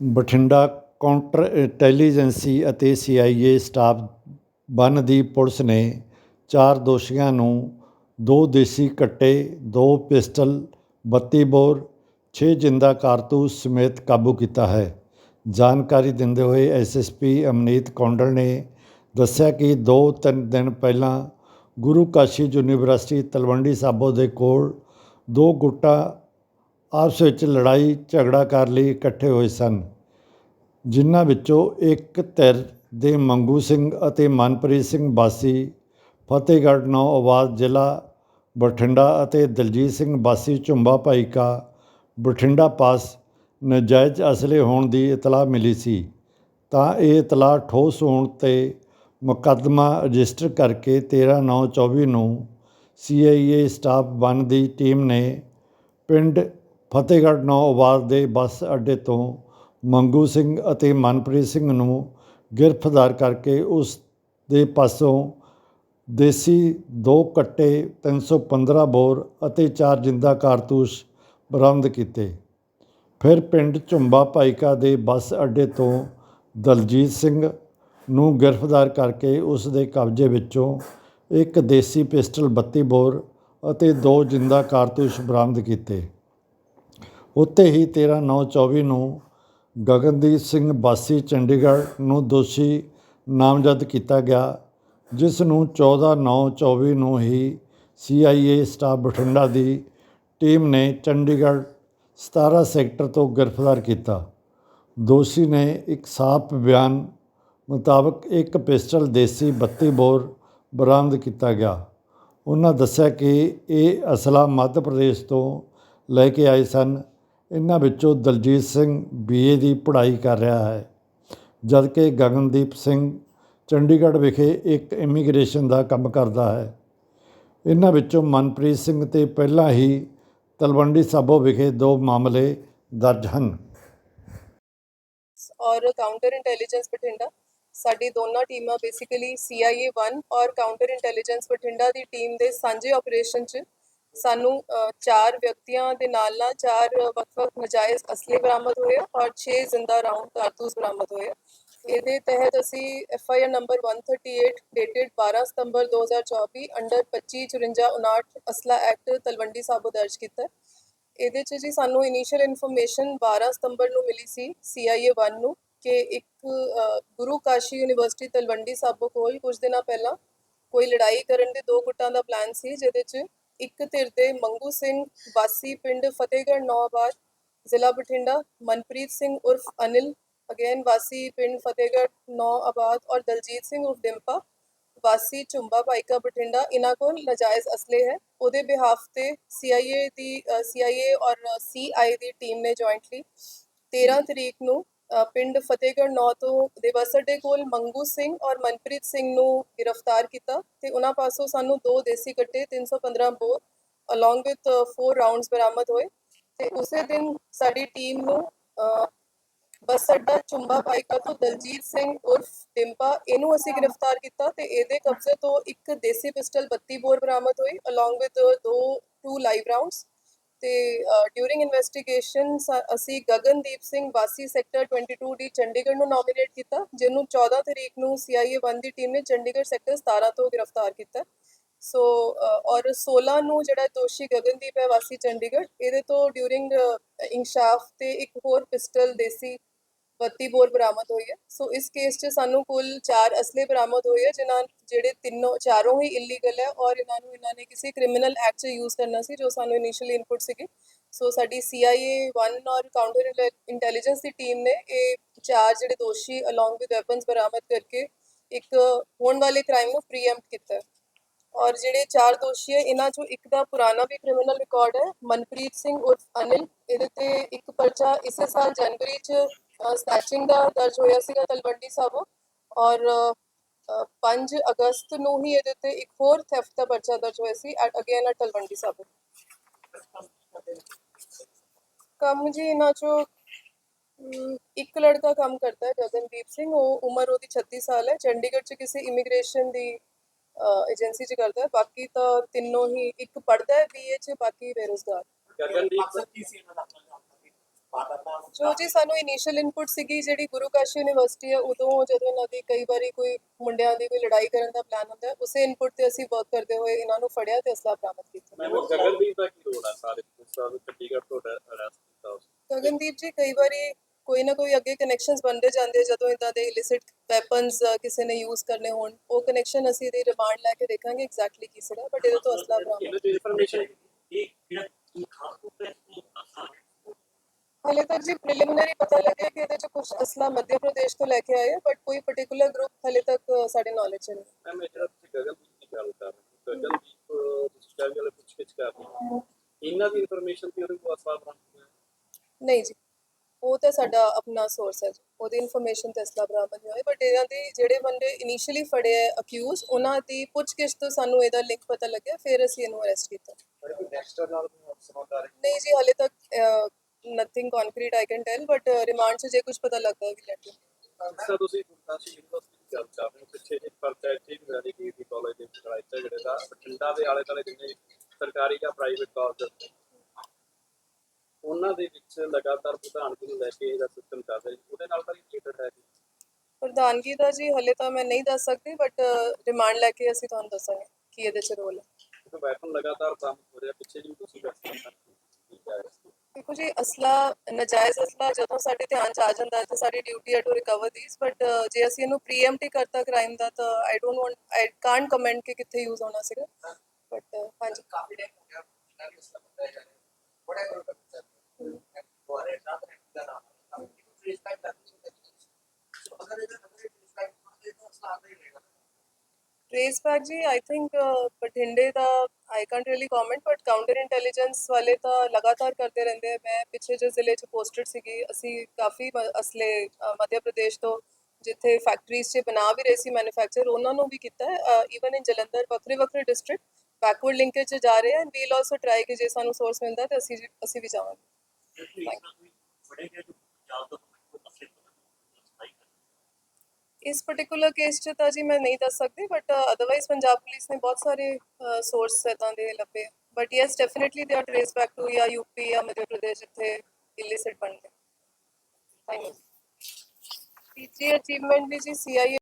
Bathinda counter intelligence ਅਤੇ CIA staff one ਦੀ police ਨੇ ਚਾਰ ਦੋਸ਼ੀਆਂ ਨੂੰ ਦੋ ਦੇਸੀ ਕੱਟੇ, ਦੋ ਪਿਸਟਲ, ਬੱਤੀ ਬੋਰ, ਛੇ ਜਿੰਦਾ ਕਾਰਤੂਸ ਸਮੇਤ ਕਾਬੂ ਕੀਤਾ ਹੈ। ਜਾਣਕਾਰੀ ਦਿੰਦੇ ਹੋਏ ਐਸਐਸਪੀ ਅਮਨੀਤ ਕੌਂਡਲ ਨੇ ਦੱਸਿਆ ਕਿ ਦੋ ਤਿੰਨ ਦਿਨ ਪਹਿਲਾਂ ਗੁਰੂ ਕਾਸ਼ੀ ਯੂਨੀਵਰਸਿਟੀ ਤਲਵੰਡੀ ਸਾਬੋ ਦੇ ਕੋਲ ਦੋ ਗੁੱਟਾ ਆਪਸ ਵਿੱਚ ਲੜਾਈ, ਝਗੜਾ ਕਰਨ ਲਈ, ਇਕੱਠੇ ਹੋਏ ਸਨ। ਜਿਨ੍ਹਾਂ ਵਿੱਚੋਂ ਇੱਕ ਧਿਰ ਦੇ ਮੰਗੂ ਸਿੰਘ ਅਤੇ ਮਨਪ੍ਰੀਤ ਸਿੰਘ ਬਾਸੀ, ਫਤਿਹਗੜ੍ਹ ਨੌ ਆਬਾਦ ਜ਼ਿਲ੍ਹਾ ਬਠਿੰਡਾ ਅਤੇ ਦਲਜੀਤ ਸਿੰਘ ਬਾਸੀ, ਝੁੰਬਾ ਭਾਈਕਾ, ਬਠਿੰਡਾ ਪਾਸ ਨਜਾਇਜ਼ ਅਸਲੇ ਹੋਣ ਦੀ ਇਤਲਾਹ ਮਿਲੀ ਸੀ। ਤਾਂ ਇਹ ਇਤਲਾਹ ਠੋਸ ਹੋਣ ਤੇ ਮੁਕੱਦਮਾ ਰਜਿਸਟਰ ਕਰਕੇ 13/9/24 ਨੂੰ ਸੀਆਈਏ ਸਟਾਫ ਵਨ ਦੀ ਟੀਮ ਨੇ ਪਿੰਡ ਫਤਿਹਗੜ੍ਹ ਨੌ ਆਬਾਦ ਦੇ ਬੱਸ ਅੱਡੇ ਤੋਂ ਮੰਗੂ ਸਿੰਘ ਅਤੇ ਮਨਪ੍ਰੀਤ ਸਿੰਘ ਨੂੰ ਗ੍ਰਿਫਤਾਰ ਕਰਕੇ ਉਸ ਦੇ ਪਾਸੋਂ ਦੇਸੀ ਦੋ ਕੱਟੇ 315 ਬੋਰ ਅਤੇ ਚਾਰ ਜਿੰਦਾ ਕਾਰਤੂਸ ਬਰਾਮਦ ਕੀਤੇ। ਫਿਰ ਪਿੰਡ ਝੁੰਬਾ ਭਾਈਕਾ ਦੇ ਬੱਸ ਅੱਡੇ ਤੋਂ ਦਲਜੀਤ ਸਿੰਘ ਨੂੰ ਗ੍ਰਿਫਤਾਰ ਕਰਕੇ ਉਸ ਦੇ ਕਬਜ਼ੇ ਵਿੱਚੋਂ ਇੱਕ ਦੇਸੀ ਪਿਸਟਲ 32 ਬੋਰ ਅਤੇ ਦੋ ਜਿੰਦਾ ਕਾਰਤੂਸ ਬਰਾਮਦ ਕੀਤੇ। ਉੱਥੇ ਹੀ 13/9/24 ਨੂੰ ਗਗਨਦੀਪ ਸਿੰਘ ਬਾਸੀ, ਚੰਡੀਗੜ੍ਹ ਨੂੰ ਦੋਸ਼ੀ ਨਾਮਜ਼ਦ ਕੀਤਾ ਗਿਆ, ਜਿਸ ਨੂੰ 14/9/24 ਨੂੰ ਹੀ ਸੀਆਈਏ ਸਟਾਫ ਬਠਿੰਡਾ ਦੀ ਟੀਮ ਨੇ ਚੰਡੀਗੜ੍ਹ 17 ਸੈਕਟਰ ਤੋਂ ਗ੍ਰਿਫਤਾਰ ਕੀਤਾ। ਦੋਸ਼ੀ ਨੇ ਇੱਕ ਸਾਫ਼ ਬਿਆਨ ਮੁਤਾਬਕ ਇੱਕ ਪਿਸਟਲ ਦੇਸੀ 32 ਬੋਰ ਬਰਾਮਦ ਕੀਤਾ ਗਿਆ। ਉਹਨਾਂ ਦੱਸਿਆ ਕਿ ਇਹ ਅਸਲਾ ਮੱਧ ਪ੍ਰਦੇਸ਼ ਤੋਂ ਲੈ ਕੇ ਆਏ ਸਨ। ਇਹਨਾਂ ਵਿੱਚੋਂ ਦਲਜੀਤ ਸਿੰਘ ਬੀਏ ਦੀ ਪੜ੍ਹਾਈ ਕਰ ਰਿਹਾ ਹੈ, ਜਦਕਿ ਗਗਨਦੀਪ ਸਿੰਘ ਚੰਡੀਗੜ੍ਹ ਵਿਖੇ ਇੱਕ ਇਮੀਗ੍ਰੇਸ਼ਨ ਦਾ ਕੰਮ ਕਰਦਾ ਹੈ। ਇਹਨਾਂ ਵਿੱਚੋਂ ਮਨਪ੍ਰੀਤ ਸਿੰਘ ਤੇ ਪਹਿਲਾਂ ਹੀ ਤਲਵੰਡੀ ਸਾਬੋ ਵਿਖੇ ਦੋ ਮਾਮਲੇ ਦਰਜ ਹਨ। ਔਰ ਕਾਊਂਟਰ ਇੰਟੈਲੀਜੈਂਸ ਬਠਿੰਡਾ, ਸਾਡੀ ਦੋਨਾਂ ਟੀਮਾਂ ਬੇਸਿਕਲੀ CIA 1 ਔਰ ਕਾਊਂਟਰ ਇੰਟੈਲੀਜੈਂਸ ਬਠਿੰਡਾ ਦੀ ਟੀਮ ਦੇ ਸਾਂਝੇ ਆਪਰੇਸ਼ਨ 'ਚ ਸਾਨੂੰ ਅ, ਚਾਰ ਵਿਅਕਤੀਆਂ ਦੇ ਨਾਲ ਨਾਲ ਚਾਰ ਵੱਖ-ਵੱਖ ਨਜਾਇਜ਼ ਅਸਲੇ ਬਰਾਮਦ ਹੋਏ ਔਰ 6 ਜ਼ਿੰਦਾ ਰਾਉਂਡ ਕਾਰਤੂਸ ਬਰਾਮਦ ਹੋਏ ਇਹਦੇ ਤਹਿਤ ਅਸੀਂ F I R number 138 dated 12 September 2024 under 2554 ਅਸਲਾ ਐਕਟ ਤਲਵੰਡੀ ਸਾਬੋ ਦਰਜ ਕੀਤਾ। ਇਹਦੇ 'ਚ ਜੀ ਸਾਨੂੰ ਇਨੀਸ਼ੀਅਲ ਇਨਫੋਰਮੇਸ਼ਨ 12 ਸਤੰਬਰ ਨੂੰ ਮਿਲੀ ਸੀ CIA 1 ਨੂੰ ਕਿ ਇੱਕ ਗੁਰੂ ਕਾਸ਼ੀ ਯੂਨੀਵਰਸਿਟੀ ਤਲਵੰਡੀ ਸਾਬੋ ਕੋਲ ਕੁਝ ਦਿਨਾਂ ਪਹਿਲਾਂ ਕੋਈ ਲੜਾਈ ਕਰਨ ਦੇ ਦੋ ਗੁੱਟਾਂ ਦਾ ਪਲਾਨ ਸੀ ਜਿਹਦੇ 'ਚ ਇੱਕ ਧਿਰ ਦੇ ਮੰਗੂ ਸਿੰਘ ਵਾਸੀ ਪਿੰਡ ਫਤਿਹਗੜ੍ਹ ਨੌਆਬਾਦ ਜ਼ਿਲ੍ਹਾ ਬਠਿੰਡਾ, ਮਨਪ੍ਰੀਤ ਸਿੰਘ ਉਰਫ ਅਨਿਲ, ਅਗੇਨ ਵਾਸੀ ਪਿੰਡ ਫਤਿਹਗੜ੍ਹ ਨੌਆਬਾਦ ਔਰ ਦਲਜੀਤ ਸਿੰਘ ਉਰਫ ਡਿੰਪਾ, ਵਾਸੀ ਝੁੰਬਾ ਭਾਈਕਾ ਬਠਿੰਡਾ ਇਹਨਾਂ ਕੋਲ ਨਜਾਇਜ਼ ਅਸਲੇ ਹੈ। ਉਹਦੇ ਬਿਹਾਫ ਤੇ CIA ਦੀ CIA ਔਰ CI ਦੀ ਟੀਮ ਨੇ ਜੁਆਇੰਟਲੀ 13 ਤਰੀਕ ਨੂੰ ਪਿੰਡ ਫਤਿਹਗੜ੍ਹ ਨੌ ਤੋਂ ਦਿਵਸ ਅੱਡੇ ਕੋਲ ਮੰਗੂ ਸਿੰਘ ਔਰ ਮਨਪ੍ਰੀਤ ਸਿੰਘ ਨੂੰ ਗ੍ਰਿਫਤਾਰ ਕੀਤਾ ਤੇ ਉਹਨਾਂ ਪਾਸੋਂ ਸਾਨੂੰ ਦੋ ਦੇਸੀ ਕੱਟੇ 315 ਬੋਰ ਅਲੋਂਗ ਵਿਦ 4 ਰਾਉਂਡਸ ਬਰਾਮਦ ਹੋਏ ਤੇ ਉਸੇ ਦਿਨ ਸਾਡੀ ਟੀਮ ਨੂੰ ਬੱਸ ਅੱਡਾ ਚੁੰਬਾ ਪਾਈਕਾ ਤੋਂ ਦਲਜੀਤ ਸਿੰਘ ਉਰਫ ਟਿੰਪਾ ਇਹਨੂੰ ਅਸੀਂ ਗ੍ਰਿਫਤਾਰ ਕੀਤਾ ਤੇ ਇਹਦੇ ਕਬਜ਼ੇ ਤੋਂ ਇੱਕ ਦੇਸੀ ਪਿਸਟਲ 32 ਬੋਰ ਬਰਾਮਦ ਹੋਈ ਅਲੋਂਗ ਵਿਦ ਦੋ ਟੂ ਲਾਈਵ ਰਾਉਂਡਸ ਤੇ ਡਿਊਰਿੰਗ ਇਨਵੈਸਟੀਗੇਸ਼ਨ ਅਸੀਂ ਗਗਨਦੀਪ ਸਿੰਘ ਵਾਸੀ ਸੈਕਟਰ 22 ਡੀ ਚੰਡੀਗੜ੍ਹ ਨੂੰ ਨੋਮੀਨੇਟ ਕੀਤਾ, ਜਿਹਨੂੰ 14 ਤਰੀਕ ਨੂੰ CIA 1 ਦੀ ਟੀਮ ਨੇ ਚੰਡੀਗੜ੍ਹ ਸੈਕਟਰ 17 ਤੋਂ ਗ੍ਰਿਫਤਾਰ ਕੀਤਾ। ਸੋ ਔਰ 16 ਨੂੰ ਜਿਹੜਾ ਦੋਸ਼ੀ ਗਗਨਦੀਪ ਹੈ ਵਾਸੀ ਚੰਡੀਗੜ੍ਹ, ਇਹਦੇ ਤੋਂ ਡਿਊਰਿੰਗ ਇਨਸ਼ਾਫ ਤੇ ਇੱਕ ਹੋਰ ਪਿਸਟਲ ਦੇਸੀ 32 ਬੋਰ ਬਰਾਮਦ ਹੋਈ ਹੈ। ਸੋ ਇਸ ਕੇਸ 'ਚ ਸਾਨੂੰ ਕੁੱਲ 4 ਅਸਲੇ ਬਰਾਮਦ ਹੋਏ ਹੈ ਜਿਨ੍ਹਾਂ ਜਿਹੜੇ ਤਿੰਨੋਂ, ਚਾਰੋਂ ਹੀ ਇਲੀਗਲ ਹੈ ਔਰ ਇਹਨਾਂ ਨੂੰ ਇਹਨਾਂ ਨੇ ਕਿਸੇ ਕ੍ਰਿਮੀਨਲ ਐਕਟ 'ਚ ਯੂਜ਼ ਕਰਨਾ ਸੀ, ਜੋ ਸਾਨੂੰ ਇਨੀਸ਼ੀਅਲ ਇਨਪੁਟ ਸੀਗੀ। ਸੋ ਸਾਡੀ CIA 1 ਔਰ ਕਾਊਂਟਰ ਇੰਟੈਲੀਜੈਂਸ ਦੀ ਟੀਮ ਨੇ ਇਹ ਚਾਰ ਜਿਹੜੇ ਦੋਸ਼ੀ ਅਲੋਂਗ ਵਿਦ ਵੈਪਨਸ ਬਰਾਮਦ ਕਰਕੇ ਇੱਕ ਹੋਣ ਵਾਲੇ ਕ੍ਰਾਈਮ ਨੂੰ ਪ੍ਰੀਐਮਪਟ ਕੀਤਾ ਔਰ ਜਿਹੜੇ ਚਾਰ ਦੋਸ਼ੀ ਹੈ, ਇਹਨਾਂ ਚੋਂ ਇੱਕ ਦਾ ਪੁਰਾਣਾ ਵੀ ਕ੍ਰਿਮੀਨਲ ਰਿਕਾਰਡ ਹੈ, ਮਨਪ੍ਰੀਤ ਸਿੰਘ ਉਰਫ ਅਨਿਲ। ਇਹਦੇ ਤੇ ਇੱਕ ਪਰਚਾ ਇਸੇ ਸਾਲ ਜਨਵਰੀ 'ਚ ਸਨੈਚਿੰਗ ਦਾ ਦਰਜ ਹੋਇਆ ਸੀਗਾ ਤਲਵੰਡੀ ਸਾਬੋ ਔਰ 5 ਅਗਸਤ ਨੂੰ ਹੀ ਇਹਦੇ ਤੇ ਇੱਕ ਹੋਰ ਥੈਫਟ ਦਾ ਪਰਚਾ ਦਰਜ ਹੋਇਆ ਸੀ ਅਗੇਨ ਐਟ ਤਲਵੰਡੀ ਸਾਬੋ। ਕੰਮ ਜੀ ਇਹਨਾਂ ਚੋਂ ਇੱਕ ਲੜਕਾ ਕੰਮ ਕਰਦਾ ਹੈ ਗਗਨਦੀਪ ਸਿੰਘ। ਉਹ ਉਮਰ ਉਹਦੀ 36 ਸਾਲ ਹੈ। ਚੰਡੀਗੜ੍ਹ 'ਚ ਕਿਸੇ ਇਮੀਗ੍ਰੇਸ਼ਨ ਦੀ ਏਜੰਸੀ 'ਚ ਕਰਦਾ ਹੈ। ਬਾਕੀ ਤਾਂ ਤਿੰਨੋਂ ਹੀ ਇੱਕ ਪੜਦਾ ਹੈ ਬੀਏ 'ਚ, ਬਾਕੀ ਬੇਰੁਜ਼ਗਾਰ। ਗਗਨਦੀਪ ਕੀ ਸੀ ਇਹਨਾਂ ਦਾ? ਜੋ ਜੀ ਸਾਨੂੰ ਇਨੀਸ਼ੀਅਲ ਇਨਪੁਟ ਸੀਗੀ ਜਿਹੜੀ ਗੁਰੂ ਕਾਸ਼ੀ ਯੂਨੀਵਰਸਿਟੀ ਹੈ ਉਦੋਂ ਜਦੋਂ ਇਹਨਾਂ ਦੀ ਕਈ ਵਾਰੀ ਕੋਈ ਮੁੰਡਿਆਂ ਦੀ ਕੋਈ ਲੜਾਈ ਕਰਨ ਦਾ ਪਲਾਨ ਹੁੰਦਾ ਉਸੇ ਇਨਪੁਟ ਤੇ ਅਸੀਂ ਵਰਕ ਕਰਦੇ ਹੋਏ ਇਹਨਾਂ ਨੂੰ ਫੜਿਆ ਤੇ ਅਸਲਾ ਬਰਾਮਦ ਕੀਤਾ। ਮੈਂ ਗਗਨਦੀਪ ਦਾ ਕੀ ਰੋਲ ਹੈ ਸਾਰੇ ਪੁਲਿਸ ਚੰਡੀਗੜ੍ਹ ਤੋਂ ਅਰੈਸਟ ਕੀਤਾ ਉਸ ਗਗਨਦੀਪ ਜੀ ਕਈ ਵਾਰੀ ਕੋਈ ਨਾ ਕੋਈ ਅੱਗੇ ਕਨੈਕਸ਼ਨਸ ਬਣਦੇ ਜਾਂਦੇ ਜਦੋਂ ਇਦਾਂ ਦੇ ਇਲਿਸਿਟ ਵੈਪਨਸ ਕਿਸੇ ਨੇ ਯੂਜ਼ ਕਰਨੇ ਹੋਣ ਉਹ ਕਨੈਕਸ਼ਨ ਅਸੀਂ ਇਹਦੀ ਰਿਮਾਂਡ ਲੈ ਕੇ ਦੇਖਾਂਗੇ ਐਗਜ਼ੈਕਟਲੀ ਕੀ ਸੀਗਾ ਬਟ ਇਹਦੇ ਤੋਂ ਅਸਲਾ ਬਰਾਮਦ ਇਹਨਾਂ ਦੀ ਇਨਫੋਰਮੇਸ਼ਨ ਹਾਲੇ ਤੱਕ ਜੀ ਪ੍ਰੀਲਿਮਿਨਰੀ ਪਤਾ ਲੱਗਿਆ ਕਿ ਇਹਦੇ ਚ ਕੁਝ ਅਸਲਾ ਮੱਧ ਪ੍ਰਦੇਸ਼ ਤੋਂ ਲੈ ਕੇ ਆਏ ਬਟ ਕੋਈ ਪਾਰਟਿਕੂਲਰ ਗਰੁੱਪ ਹਾਲੇ ਤੱਕ ਸਾਡੇ ਨੌਲੇਜ ਚ ਨਹੀਂ। ਮੈਂ ਜਿਹੜਾ ਤੁਸੀਂ ਗਗਨਦੀਪ ਦੀ ਗੱਲ ਕਰ ਰਹੇ ਹੋ? ਅਹ, ਤੁਸੀਂ ਕਹਿ ਵਾਲੇ ਪੁੱਛ ਗਿੱਛ ਕਰ ਰਹੇ ਇਹਨਾਂ ਦੀ ਇਨਫੋਰਮੇਸ਼ਨ ਤੇ ਉਹਦੇ ਕੋਲ ਅਸਲਾ ਬਰਾਮਦ ਨਹੀਂ ਜੀ। ਉਹ ਤਾਂ ਸਾਡਾ ਆਪਣਾ ਸੋਰਸ ਹੈ ਉਹਦੀ ਇਨਫੋਰਮੇਸ਼ਨ ਤੇ ਅਸਲਾ ਬਰਾਮਦ ਨਹੀਂ ਹੋਏ ਬਟ ਇਹਨਾਂ ਦੇ ਜਿਹੜੇ ਬੰਦੇ ਇਨੀਸ਼ੀਅਲੀ ਫੜੇ ਹੈ ਅਕਿਊਜ਼ ਉਹਨਾਂ ਦੀ ਪੁੱਛਗਿੱਛ ਤੋਂ ਸਾਨੂੰ ਇਹਦਾ ਲਿੰਕ ਪਤਾ ਲੱਗਿਆ ਫਿਰ ਅਸੀਂ ਇਹਨੂੰ ਅਰੈਸਟ ਕੀਤਾ। ਨਹੀਂ ਜੀ ਹਾਲੇ ਤੱਕ nothing concrete I can tell but remand 'ਚ ਜੇ ਕੁਝ ਪਤਾ ਲੱਗਦਾ ਵੀ ਲੈਟ ਜਿਸ ਤੁਸੀਂ ਗੁਰਦਾਸਪੁਰ ਯੂਨੀਵਰਸਿਟੀ ਦੀ ਗੱਲ ਕਰ ਰਹੇ ਹੋ ਪਿੱਛੇ ਜੇ ਪਰਚਾ ਇੱਥੇ ਵੀ ਹੋਇਆ ਸੀ ਦੀ ਕਾਲਜ ਦੇ ਵਿੱਚ ਲੜਾਈ ਝਗੜੇ ਦਾ ਬਠਿੰਡਾ ਦੇ ਆਲੇ ਦੁਆਲੇ ਜਿੰਨੇ ਸਰਕਾਰੀ ਜਾਂ ਪ੍ਰਾਈਵੇਟ ਕਾਲਜ ਉਹਨਾਂ ਦੇ ਵਿੱਚ ਲਗਾਤਾਰ ਪ੍ਰਧਾਨਗੀ ਨੂੰ ਲੈ ਕੇ ਇਹਦਾ ਸਿਸਟਮ ਚੱਲ ਰਿਹਾ ਜੀ। ਉਹਦੇ ਨਾਲ ਤਾਂ ਰਿਲੇਟਡ ਹੈ ਜੀ? ਪ੍ਰਧਾਨਗੀ ਦਾ ਜੀ ਹਾਲੇ ਤਾਂ ਮੈਂ ਨਹੀਂ ਦੱਸ ਸਕਦੀ ਬਟ ਰਿਮਾਂਡ ਲੈ ਕੇ ਅਸੀਂ ਤੁਹਾਨੂੰ ਦੱਸਾਂਗੇ ਕੀ ਇਹਦੇ 'ਚ ਰੋਲ ਹੈ। ਕਿਉਂਕਿ ਵੈਪਨ ਲਗਾਤਾਰ ਬਰਾਮਦ ਹੋ ਰਿਹਾ ਪਿੱਛੇ ਜੀ ਤੁਸੀਂ ਦੱਸ ਰਹੇ ਹੋ। ਦੇਖੋ ਜੀ, ਅਸਲਾ, ਨਜਾਇਜ਼ ਅਸਲਾ ਜਦੋਂ ਸਾਡੇ ਧਿਆਨ ਚ ਆ ਜਾਂਦਾ ਹੈ ਤਾਂ ਸਾਡੀ ਡਿਊਟੀ ਹੈ ਟੂ ਰਿਕਵਰ ਥੀਸ ਬਟ ਜੇ ਅਸੀਂ ਇਹਨੂੰ ਪ੍ਰੀਐਮਪਟੀ ਕਰਤਾ ਕ੍ਰਾਈਮ ਦਾ ਤਾਂ I don't want I can't comment ਕਿ ਕਿੱਥੇ ਯੂਜ਼ ਹੋਣਾ ਸੀਗਾ। ਬਟ ਹਾਂਜੀ। ਕਾਫੀ ਟਾਈਮ ਹੋ ਗਿਆ ਇਹਨਾਂ ਦੀ ਸਲਾਹ ਬਤਾਇਆ ਜਾ ਰਿਹਾ ਬੜਾ ਕਰੋ ਕਰ ਬੋਰੇ ਨਾ ਦਾ ਨਾਮ ਰਿਸਪੈਕਟ ਕਰਦੀ ਸੋ ਅਗਰ ਇਹਦਾ ਅਗਰ ਰਿਸਪੈਕਟ ਕਰਦੇ ਤਾਂ ਸਲਾਹ ਨਹੀਂ ਰਹੇਗਾ ਟ੍ਰੇਸ ਬੈਕ ਜੀ ਆਈ ਥਿੰਕ ਬਠਿੰਡੇ ਦਾ I can't really comment but counter intelligence ਵਾਲੇ ਤਾਂ ਲਗਾਤਾਰ ਕਰਦੇ ਰਹਿੰਦੇ ਆ ਮੈਂ ਪਿੱਛੇ ਜੇ ਜ਼ਿਲ੍ਹੇ 'ਚ ਪੋਸਟਡ ਸੀਗੀ ਅਸੀਂ ਕਾਫੀ ਅਸਲੇ ਮੱਧ ਪ੍ਰਦੇਸ਼ ਤੋਂ ਜਿੱਥੇ ਫੈਕਟਰੀਜ਼ 'ਚ ਬਣਾ ਵੀ ਰਹੇ ਸੀ ਮੈਨੂਫੈਕਚਰ ਉਹਨਾਂ ਨੂੰ ਵੀ ਕੀਤਾ ਈਵਨ ਇਨ ਜਲੰਧਰ ਵੱਖਰੇ ਵੱਖਰੇ ਡਿਸਟ੍ਰਿਕਟ ਬੈਕਵਰਡ ਲਿੰਕੇਜ 'ਚ ਜਾ ਰਹੇ ਹਨ ਵੀਲ ਆਲਸੋ ਟਰਾਈ ਕਿ ਜੇ ਸਾਨੂੰ ਸੋਰਸ ਮਿਲਦਾ ਤਾਂ ਅਸੀਂ ਅਸੀਂ ਵੀ ਜਾਵਾਂਗੇ ਇਸ ਪਾਰਟਿਕੂਲਰ ਕੇਸ 'ਚ ਤਾਂ ਜੀ ਮੈਂ ਨਹੀਂ ਦੱਸ ਸਕਦੀ ਬਟ ਅਦਰਵਾਈਜ਼ ਪੰਜਾਬ ਪੁਲਿਸ ਨੇ ਬਹੁਤ ਸਾਰੇ ਸੋਰਸ ਇਦਾਂ ਦੇ ਲੱਭੇ। But yes definitely they are trace back to ਜਾਂ ਯੂਪੀ ਜਾਂ ਮੱਧ ਪ੍ਰਦੇਸ਼ ਜਿੱਥੇ ਇਲਿਸਿਟ ਬਣ ਗਏ ਤੀਜੀ ਅਚੀਵਮੈਂਟ ਵੀ ਜੀ ਸੀਆਈਏ